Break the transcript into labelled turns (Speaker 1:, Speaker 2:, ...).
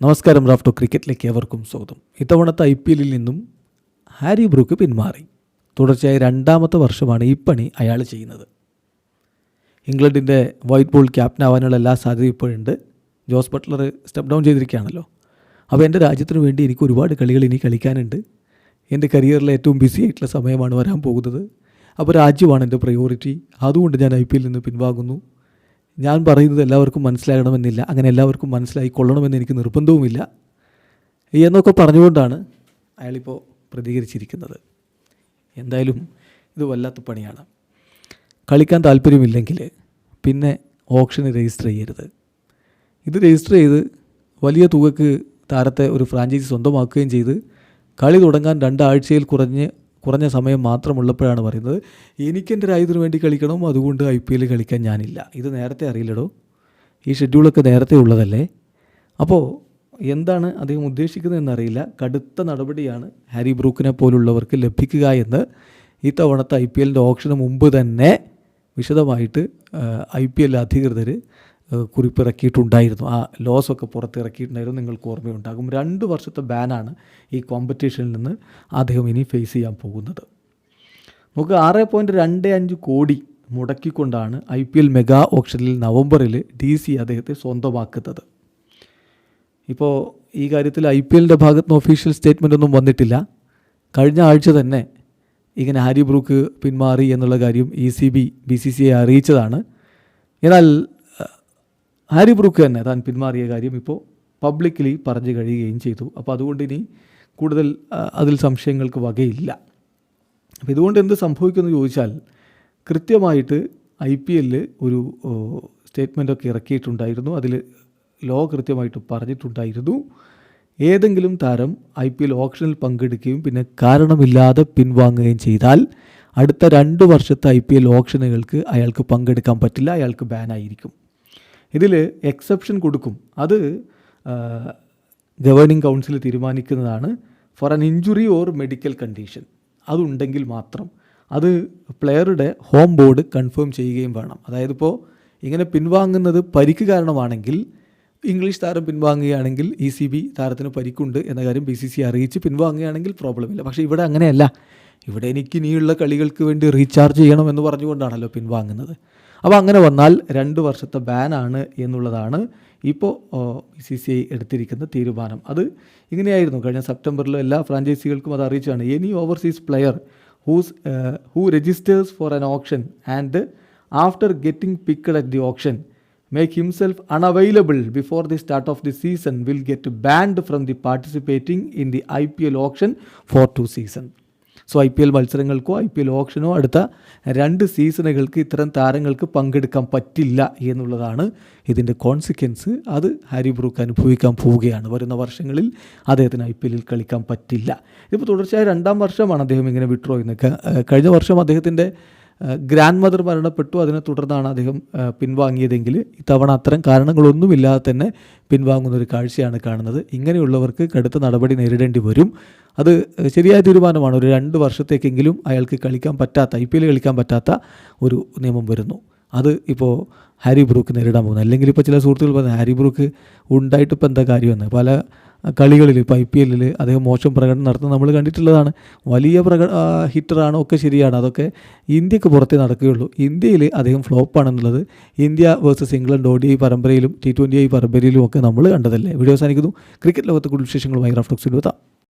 Speaker 1: നമസ്കാരം റാഫ്റ്റോ ക്രിക്കറ്റിലേക്ക് ഏവർക്കും സ്വാഗതം. ഇത്തവണത്തെ ഐ പി എല്ലിൽ നിന്നും ഹാരി ബ്രൂക്ക് പിന്മാറി. തുടർച്ചയായി രണ്ടാമത്തെ വർഷമാണ് ഈ പണി അയാൾ ചെയ്യുന്നത്. ഇംഗ്ലണ്ടിന്റെ വൈറ്റ് ബോൾ ക്യാപ്റ്റനാവാനുള്ള എല്ലാ സാധ്യതയും ഇപ്പോഴുണ്ട്. ജോസ് ബട്ട്ലർ സ്റ്റെപ്പ് ഡൗൺ ചെയ്തിരിക്കുകയാണല്ലോ. അപ്പോൾ എന്റെ രാജ്യത്തിന് വേണ്ടി എനിക്ക് ഒരുപാട് കളികൾ ഇനി കളിക്കാനുണ്ട്. എന്റെ കരിയറിലെ ഏറ്റവും ബിസി ആയിട്ടുള്ള സമയമാണ് വരാൻ പോകുന്നത്. അപ്പോൾ രാജ്യമാണ് എന്റെ പ്രയോറിറ്റി അതുകൊണ്ട് ഞാൻ ഐ പി എല്ലിൽ നിന്ന് പിൻവാങ്ങുന്നു. ഞാൻ പറയുന്നത് എല്ലാവർക്കും മനസ്സിലാകണമെന്നില്ല. അങ്ങനെ എല്ലാവർക്കും മനസ്സിലായി കൊള്ളണമെന്ന് എനിക്ക് നിർബന്ധവുമില്ല. എന്നൊക്കെ പറഞ്ഞുകൊണ്ടാണ് അയാളിപ്പോൾ പ്രതികരിച്ചിരിക്കുന്നത്. എന്തായാലും ഇത് വല്ലാത്ത പണിയാണ്. കളിക്കാൻ താല്പര്യമില്ലെങ്കിൽ പിന്നെ ഓപ്ഷന് രജിസ്റ്റർ ചെയ്യരുത്. ഇത് രജിസ്റ്റർ ചെയ്ത് വലിയ തുകക്ക് താരത്തെ ഒരു ഫ്രാഞ്ചൈസി സ്വന്തമാക്കുകയും ചെയ്ത് കളി തുടങ്ങാൻ രണ്ടാഴ്ചയിൽ കുറഞ്ഞ് കുറഞ്ഞ സമയം മാത്രമുള്ളപ്പോഴാണ് പറയുന്നത് എനിക്കെന്റെ രാജ്യത്തിന് വേണ്ടി കളിക്കണം അതുകൊണ്ട് ഐ പി എൽ കളിക്കാൻ ഞാനില്ല. ഇത് നേരത്തെ അറിയില്ലടോ. ഈ ഷെഡ്യൂളൊക്കെ നേരത്തെ ഉള്ളതല്ലേ? അപ്പോൾ എന്താണ് അദ്ദേഹം ഉദ്ദേശിക്കുന്നതെന്നറിയില്ല കടുത്ത നടപടിയാണ് ഹാരി ബ്രൂക്കിനെ പോലുള്ളവർക്ക് ലഭിക്കുക എന്ന് ഇത്തവണത്തെ ഐ പി എല്ലിന്റെ ഓപ്ഷന് മുമ്പ് തന്നെ വിശദമായിട്ട് ഐ പി എൽ അധികൃതർ കുറിപ്പിറക്കിയിട്ടുണ്ടായിരുന്നു. ആ ലോസ് ഒക്കെ പുറത്തിറക്കിയിട്ടുണ്ടായിരുന്നു. നിങ്ങൾക്ക് ഓർമ്മയുണ്ടാകും. രണ്ട് വർഷത്തെ ബാനാണ് ഈ കോമ്പറ്റീഷനിൽ നിന്ന് അദ്ദേഹം ഇനി ഫേസ് ചെയ്യാൻ പോകുന്നത്. നമുക്ക് ആറ് പോയിന്റ് രണ്ട് അഞ്ച് കോടി മുടക്കിക്കൊണ്ടാണ് ഐ പി എൽ മെഗാ ഓപ്ഷനിൽ നവംബറിൽ ഡി സി അദ്ദേഹത്തെ സ്വന്തമാക്കുന്നത്. ഇപ്പോൾ ഈ കാര്യത്തിൽ ഐ പി എല്ലിന്റെ ഭാഗത്ത് നിന്ന് ഒഫീഷ്യൽ സ്റ്റേറ്റ്മെന്റ് ഒന്നും വന്നിട്ടില്ല. കഴിഞ്ഞ ആഴ്ച തന്നെ ഇങ്ങനെ ഹാരി ബ്രൂക്ക് പിന്മാറി എന്നുള്ള കാര്യം E C B B C C I അറിയിച്ചതാണ്. എന്നാൽ ഹാരി ബ്രൂക്ക് തന്നെ താൻ പിന്മാറിയ കാര്യം ഇപ്പോൾ പബ്ലിക്കലി പറഞ്ഞു കഴിയുകയും ചെയ്തു. അപ്പോൾ അതുകൊണ്ട് ഇനി കൂടുതൽ അതിൽ സംശയങ്ങൾക്ക് വകയില്ല. അപ്പോൾ ഇതുകൊണ്ട് എന്ത് സംഭവിക്കുമെന്ന് ചോദിച്ചാൽ കൃത്യമായിട്ട് ഐ പി എല്ലിൽ ഒരു സ്റ്റേറ്റ്മെന്റൊക്കെ ഇറക്കിയിട്ടുണ്ടായിരുന്നു. അതിൽ ലോ കൃത്യമായിട്ട് പറഞ്ഞിട്ടുണ്ടായിരുന്നു. ഏതെങ്കിലും താരം ഐ പി എൽ ഓപ്ഷനിൽ പങ്കെടുക്കുകയും പിന്നെ കാരണമില്ലാതെ പിൻവാങ്ങുകയും ചെയ്താൽ അടുത്ത രണ്ട് വർഷത്തെ ഐ പി എൽ ഓപ്ഷനുകൾക്ക് അയാൾക്ക് പങ്കെടുക്കാൻ പറ്റില്ല. അയാൾക്ക് ബാനായിരിക്കും. ഇതിൽ എക്സെപ്ഷൻ കൊടുക്കും. അത് governing council തീരുമാനിക്കുന്നതാണ് for an injury or medical condition അതുണ്ടെങ്കിൽ മാത്രം അത് പ്ലെയറുടെ ഹോം ബോർഡ് കൺഫേം ചെയ്യുകയും വേണം. അതായത് ഇപ്പോൾ ഇങ്ങനെ പിൻവാങ്ങുന്നത് പരിക്ക് കാരണമാണെങ്കിൽ ഇംഗ്ലീഷ് താരം പിൻവാങ്ങുകയാണെങ്കിൽ ഇ സി ബി താരത്തിന് പരിക്കുണ്ട് എന്ന കാര്യം ബി സി സി അറിയിച്ച് പിൻവാങ്ങുകയാണെങ്കിൽ പ്രോബ്ലമില്ല പക്ഷേ ഇവിടെ അങ്ങനെയല്ല. ഇവിടെ എനിക്ക് ഇനിയുള്ള കളികൾക്ക് വേണ്ടി റീചാർജ് ചെയ്യണം എന്ന് പറഞ്ഞുകൊണ്ടാണല്ലോ പിൻവാങ്ങുന്നത്. അപ്പോൾ അങ്ങനെ വന്നാൽ രണ്ട് വർഷത്തെ ബാനാണ് എന്നുള്ളതാണ് ഇപ്പോൾ ബി സി സി ഐ എടുത്തിരിക്കുന്ന തീരുമാനം. അത് ഇങ്ങനെയായിരുന്നു. കഴിഞ്ഞ സെപ്റ്റംബറിലും എല്ലാ ഫ്രാഞ്ചൈസികൾക്കും അത് അറിയിച്ചാണ് any overseas player who's who registers for an auction and after getting picked at the auction make himself make before the start of the season will get banned from the participating in the I P L auction for two season. So I P L മത്സരങ്ങൾക്കോ I P L ഓപ്ഷനോ അടുത്ത രണ്ട് സീസണുകൾക്ക് ഇത്തരം താരങ്ങൾക്ക് പങ്കെടുക്കാൻ പറ്റില്ല എന്നുള്ളതാണ് ഇതിന്റെ consequence അത് ഹാരി ബ്രൂക്ക് അനുഭവിക്കാൻ പോവുകയാണ്. വരുന്ന വർഷങ്ങളിൽ അദ്ദേഹത്തിന് ഐ പി എല്ലിൽ കളിക്കാൻ പറ്റില്ല. ഇപ്പോൾ തുടർച്ചയായ രണ്ടാം വർഷമാണ് അദ്ദേഹം ഇങ്ങനെ വിട്രോ ചെയ്യുന്നത്. കഴിഞ്ഞ വർഷം അദ്ദേഹത്തിന്റെ ഗ്രാൻഡ് മദർ മരണപ്പെട്ടു. അതിനെ തുടർന്നാണ് അദ്ദേഹം പിൻവാങ്ങിയതെങ്കിൽ ഇത്തവണ അത്തരം കാരണങ്ങളൊന്നുമില്ലാതെ തന്നെ പിൻവാങ്ങുന്ന ഒരു കാഴ്ചയാണ് കാണുന്നത്. ഇങ്ങനെയുള്ളവർക്ക് കടുത്ത നടപടി നേരിടേണ്ടി വരും. അത് ശരിയായ തീരുമാനമാണ്. ഒരു രണ്ട് വർഷത്തേക്കെങ്കിലും അയാൾക്ക് കളിക്കാൻ പറ്റാത്ത ഐ പി എൽ കളിക്കാൻ പറ്റാത്ത ഒരു നിയമം വരുന്നു. അത് ഇപ്പോൾ ഹാരി ബ്രൂക്ക് നേരിടാൻ പോകുന്നത് അല്ലെങ്കിൽ ഇപ്പോൾ ചില സുഹൃത്തുക്കൾ പറഞ്ഞു ഹാരി ബ്രൂക്ക് ഉണ്ടായിട്ട് ഇപ്പോൾ എന്താ കാര്യമെന്ന്. പല കളികളിൽ ഇപ്പോൾ ഐ പി എല്ലിൽ അദ്ദേഹം മോശം പ്രകടനം നടത്തുന്നത് നമ്മൾ കണ്ടിട്ടുള്ളതാണ്. വലിയ പ്രക ഹിറ്ററാണ് ഒക്കെ ശരിയാണ്. അതൊക്കെ ഇന്ത്യയ്ക്ക് പുറത്തേ നടക്കുകയുള്ളൂ. ഇന്ത്യയിൽ അദ്ദേഹം ഫ്ലോപ്പാണെന്നുള്ളത് India versus England O D I പരമ്പരയിലും T twenty I പരമ്പരയിലും ഒക്കെ നമ്മൾ കണ്ടതല്ലേ. വീഡിയോ അവസാനിക്കുന്നു. ക്രിക്കറ്റ് ലോകത്തെ കൂടുതൽ വിശേഷങ്ങളുമായി റഫ്ലക്സിൽ എത്താം